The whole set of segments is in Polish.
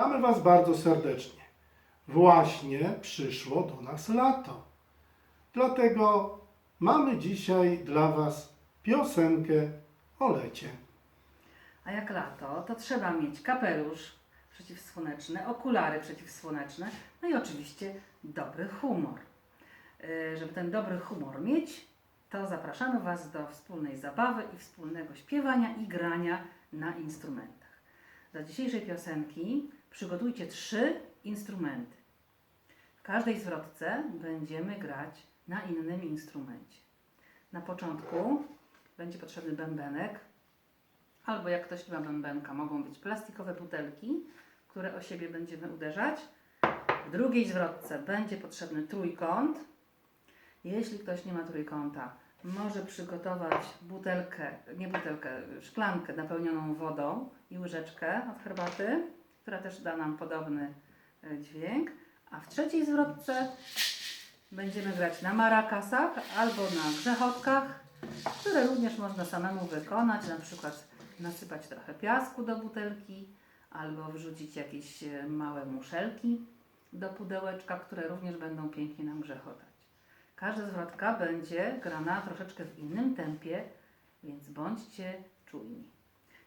Witamy Was bardzo serdecznie. Właśnie przyszło do nas lato. Dlatego mamy dzisiaj dla Was piosenkę o lecie. A jak lato, to trzeba mieć kapelusz przeciwsłoneczny, okulary przeciwsłoneczne, no i oczywiście dobry humor. Yy, Żeby ten dobry humor mieć, to zapraszamy Was do wspólnej zabawy i wspólnego śpiewania i grania na instrumentach. Do dzisiejszej piosenki przygotujcie trzy instrumenty. W każdej zwrotce będziemy grać na innym instrumencie. Na początku będzie potrzebny bębenek, albo jak ktoś nie ma bębenka, mogą być plastikowe butelki, które o siebie będziemy uderzać. W drugiej zwrotce będzie potrzebny trójkąt. Jeśli ktoś nie ma trójkąta, może przygotować butelkę, nie butelkę, szklankę napełnioną wodą i łyżeczkę od herbaty, która też da nam podobny e, dźwięk. A w trzeciej zwrotce będziemy grać na marakasach albo na grzechotkach, które również można samemu wykonać, na przykład nasypać trochę piasku do butelki albo wrzucić jakieś e, małe muszelki do pudełeczka, które również będą pięknie nam grzechotać. Każda zwrotka będzie grana troszeczkę w innym tempie, więc bądźcie czujni.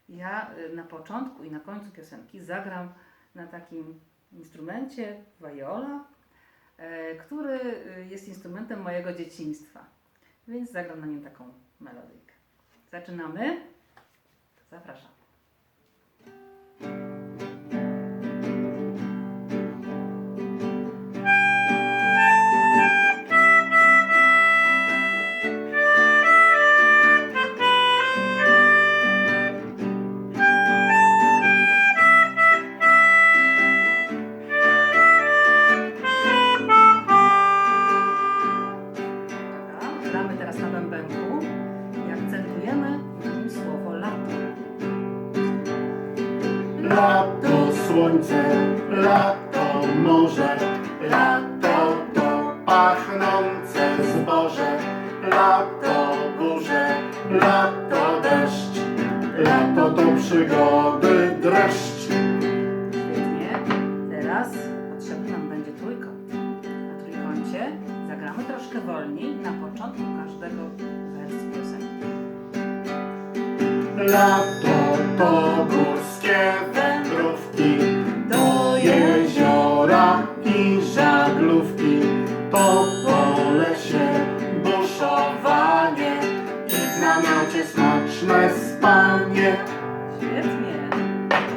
Ja y, na początku i na końcu piosenki zagram na takim instrumencie viola, e, który y, jest instrumentem mojego dzieciństwa, więc zagram na nim taką melodyjkę. Zaczynamy. Zapraszam. Lato, słońce, lato, morze, lato to pachnące zboże, lato, burze, lato, deszcz, lato to przygody, dreszcz. Świetnie. Teraz potrzebny nam będzie trójkąt. Na trójkącie zagramy troszkę wolniej na początku każdego wersji piosenki. Lato to górskie wędrówki do jeziora i żaglówki. Po lesie buszowanie i w namiocie smaczne spanie. Świetnie.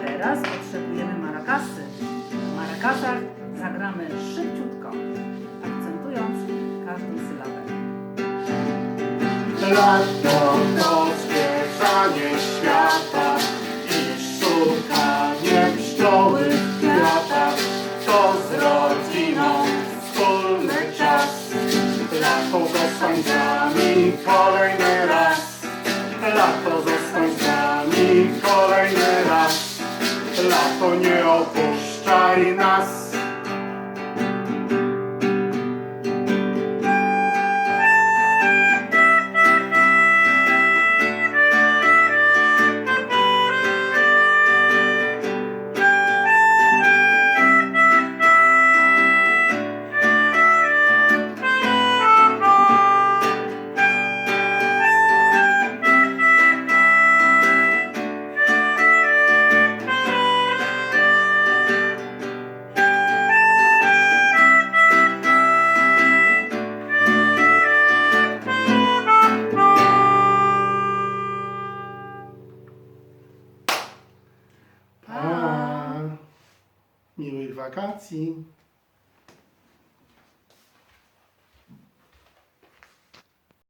Teraz potrzebujemy marakasy. Na marakasach zagramy szybciutko, akcentując każdą sylabę. Lato to zwiedzanie z rodziną wspólny czas. Lato ze słońcami kolejny raz. Lato ze słońcami kolejny raz. Lato nie opuszczaj nas. devagarzinho